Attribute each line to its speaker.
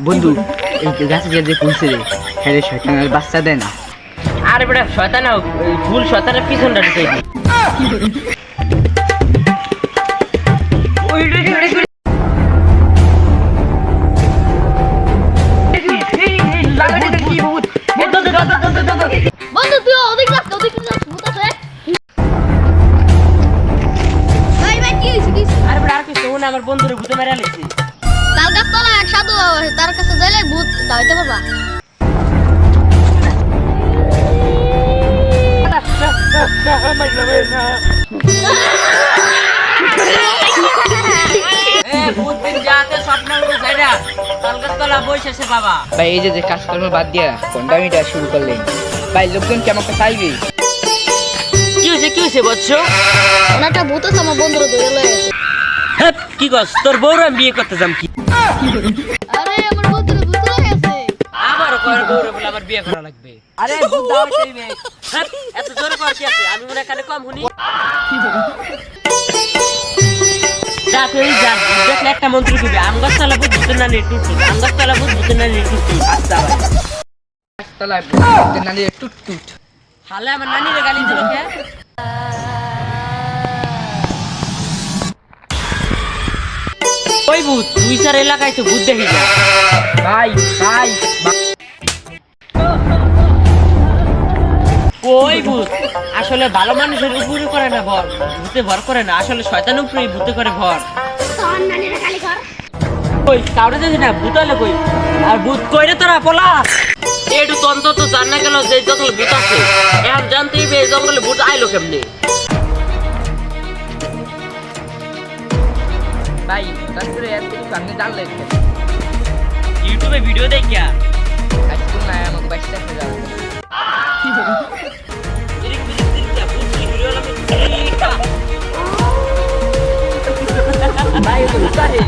Speaker 1: বন্ধু এই গাছে যে পৌঁছে রে হ্যাঁ রে শয়তানের বাচ্চা দেয় না।
Speaker 2: আরে বেটা শয়তান হোক ভুল শয়তানের পিছনটা ঢুকে
Speaker 3: বন্ধু তুই ওদিক যাস ওদিক যাস। ভূত আছে ভাই ভাই কি হইছে কি
Speaker 2: আরে বেটা আর কিছু না আমার বন্ধুরে ভূতে মেরে আলেছি
Speaker 3: তাল গাছ তলা এক সাধু বাবা আছে, তার কাছে যাইলে ভূত দাইতে পারবা।
Speaker 1: ভাই এই যে যে কাজকর্ম বাদ দিয়া কন্ডামিটা শুরু করলেন ভাই লোকজন কি আমাকে চাইবে?
Speaker 2: কি হয়েছে কি হয়েছে বৎস?
Speaker 3: ওনাটা ভূত আছে আমার বন্ধুরা ধরে লয়ে
Speaker 2: হ্যাঁ কি কস? তোর বউর বিয়ে করতে যাম কি?
Speaker 3: আরে আমার বন্ধুরা ভূত লয়ে আছে
Speaker 2: আমার কয়ের বউরে আমার বিয়ে করা লাগবে? আরে ভূত দাও চাইবে এত জোরে কর কি আছে? আমি মনে কানে কম শুনি। যা তুই যা দেখলে একটা মন্ত্রী দিবি। আম গাছ তলা বুঝ ভূতের নানি টুটু আম গাছ তলা বুঝ ভূতের নানি টুটু আচ্ছা
Speaker 1: টুট
Speaker 2: হালে আমার নানিরে গালি দিল কে? ভূত তুই স্যার এলাকায় তো ভূত দেখি
Speaker 1: ভাই ভাই
Speaker 2: ওই ভূত? আসলে ভালো মানুষের উপরে করে না ভর ভূতে ভর করে না। আসলে শয়তান উপরে ভূতে করে ভর। ওই কাউরে দেখি না? ভূত হলে কই? আর ভূত কইরে তোরা পোলা? একটু তন্ত তো জান না গেল যে জঙ্গলে ভূত আছে। এখন জানতেই বে জঙ্গলে ভূত আইলো কেমনে?
Speaker 1: ভাই তারপরে এত কিছু আপনি জানলেন
Speaker 2: ইউটিউবে ভিডিও দেখিয়া
Speaker 1: আজকাল নাই আমাকে বাইশ টাকা যাবে
Speaker 2: এরকম ভিডিও দেখিয়া ভূত কি ভিডিও লাগে
Speaker 1: ভাই উৎসাহে